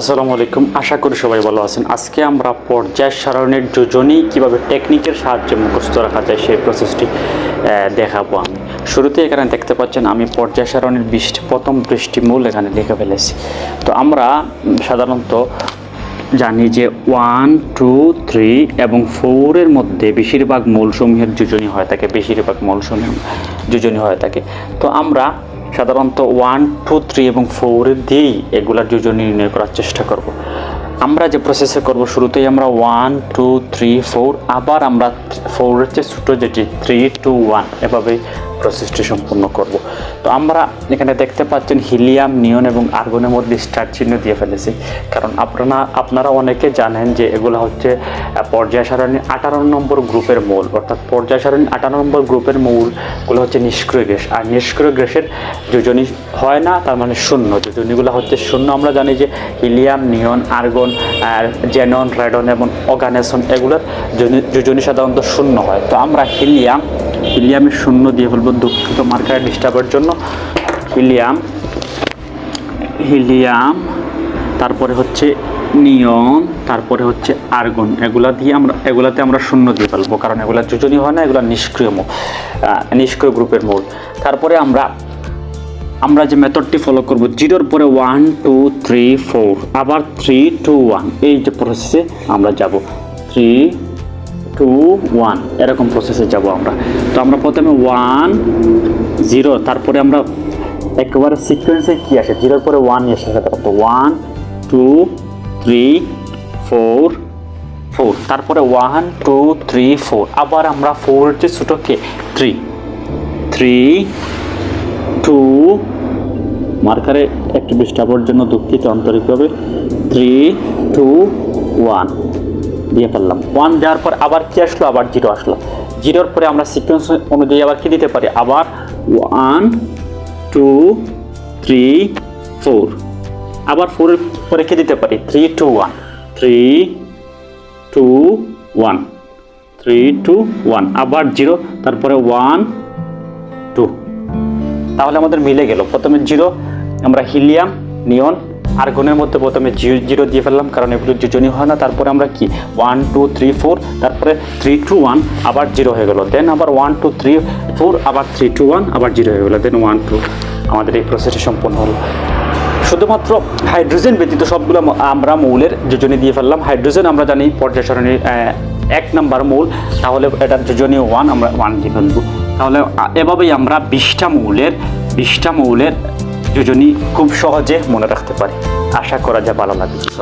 আসসালামু আলাইকুম। আশা করি সবাই ভালো আছেন। আজকে আমরা পর্যায় সারণের যোজনী কীভাবে টেকনিকের সাহায্যে মুখস্থ রাখা যায় সেই প্রসেসটি দেখাবো আমি। শুরুতে এখানে দেখতে পাচ্ছেন আমি পর্যায় সারণের বৃষ্টি, প্রথম বৃষ্টি মূল এখানে লিখে ফেলেছি। তো আমরা সাধারণত জানি যে ওয়ান টু থ্রি এবং ফোরের মধ্যে বেশিরভাগ মূলসমূহের যোজনী হয়ে থাকে, বেশিরভাগ মূলসমূহ যোজনী হয়ে থাকে। তো আমরা সাধারণত ওয়ান টু থ্রি এবং ফোরের দিয়েই এগুলার যোজন নির্ণয় করার চেষ্টা করব। আমরা যে প্রসেসে করব, শুরুতেই আমরা ওয়ান টু থ্রি ফোর আবার আমরা ফোরের চেয়ে ছোটো যেটি থ্রি টু ওয়ান এভাবে প্রসেসটি সম্পূর্ণ করব। তো আমরা এখানে দেখতে পাচ্ছেন হিলিয়াম, নিয়ন এবং আর্গনের মধ্যে স্টার চিহ্ন দিয়ে ফেলেছি। কারণ আপনারা আপনারা অনেকে জানেন যে এগুলো হচ্ছে পর্যায় সারণী আঠারো নম্বর গ্রুপের মূল। অর্থাৎ পর্যায় সারণী আঠারো নম্বর গ্রুপের মূলগুলো হচ্ছে নিষ্ক্রিয় গ্যাস। আর নিষ্ক্রিয় গ্যাসের যোজনী হয় না, তার মানে শূন্য। যোজনীগুলো হচ্ছে শূন্য। আমরা জানি যে হিলিয়াম, নিয়ন, আর্গন, আর জেনন, রেডন এবং অর্গানেশন এগুলোর যোজনী সাধারণত শূন্য হয়। তো আমরা হিলিয়াম হিলিয়ামের শূন্য দিয়ে ফেলব দুঃখিত মার্কারে ডিস্টার্বের জন্য। হিলিয়াম হিলিয়াম তারপরে হচ্ছে নিয়ন, তারপরে হচ্ছে আর্গন। এগুলা দিয়ে আমরা, এগুলাতে আমরা শূন্য দিয়ে ফেলব, কারণ এগুলা যোজনী হয় না, এগুলা নিষ্ক্রিয় মূল নিষ্ক্রিয় গ্রুপের মূল। তারপরে আমরা আমরা যে মেথডটি ফলো করব, জিরোর পরে ওয়ান টু থ্রি ফোর আবার থ্রি টু ওয়ান এই যে প্রসেসে আমরা যাব। থ্রি টু ওয়ান এরকম প্রসেসে যাব আমরা। তো আমরা প্রথমে ওয়ান জিরো তারপরে আমরা একেবারে সিকোয়েন্সে কী আসে? জিরোর পরে ওয়ান এসে সাধারণত one two three four four তারপরে ওয়ান টু থ্রি ফোর আবার আমরা ফোর যে ছোটোকে থ্রি থ্রি টু মার্কারে একটু ডিস্টার্বের জন্য দুঃখিত আন্তরিকভাবে। থ্রি টু ওয়ান দিয়ে ফেললাম। ওয়ান দেওয়ার পর আবার কি আসলো? আবার জিরো আসলো। জিরোর পরে আমরা সিকোয়েন্স অনুযায়ী আবার কি দিতে পারি? আবার ওয়ান টু থ্রি ফোর আবার ফোরের পরে কি দিতে পারি? Three two one three two one three two one আবার জিরো তারপরে ওয়ান টু তাহলে আমাদের মিলে গেল। প্রথমে জিরো আমরা হিলিয়াম নিয়ন আর্গনের মধ্যে প্রথমে জিরো দিয়ে ফেললাম, কারণ এগুলো যোজনী হয় না। তারপরে আমরা কি? ওয়ান টু থ্রি ফোর তারপরে থ্রি টু ওয়ান আবার জিরো হয়ে গেলো। দেন আবার ওয়ান টু থ্রি ফোর আবার থ্রি টু ওয়ান আবার জিরো হয়ে গেলো। দেন ওয়ান টু আমাদের এই প্রসেসটি সম্পন্ন হলো। শুধুমাত্র হাইড্রোজেন ব্যতীত সবগুলো আমরা মৌলের যোজনী দিয়ে ফেললাম। হাইড্রোজেন আমরা জানি পর্যায় সারণীর এক নাম্বার মৌল। তাহলে এটার যোজনী ওয়ান আমরা ওয়ান দিয়ে ফেলব। তাহলে এভাবেই আমরা বিশটা মৌলের বিশটা মৌলের যোজনী খুব সহজে মনে রাখতে পারে। আশা করা যা ভালো লাগবে।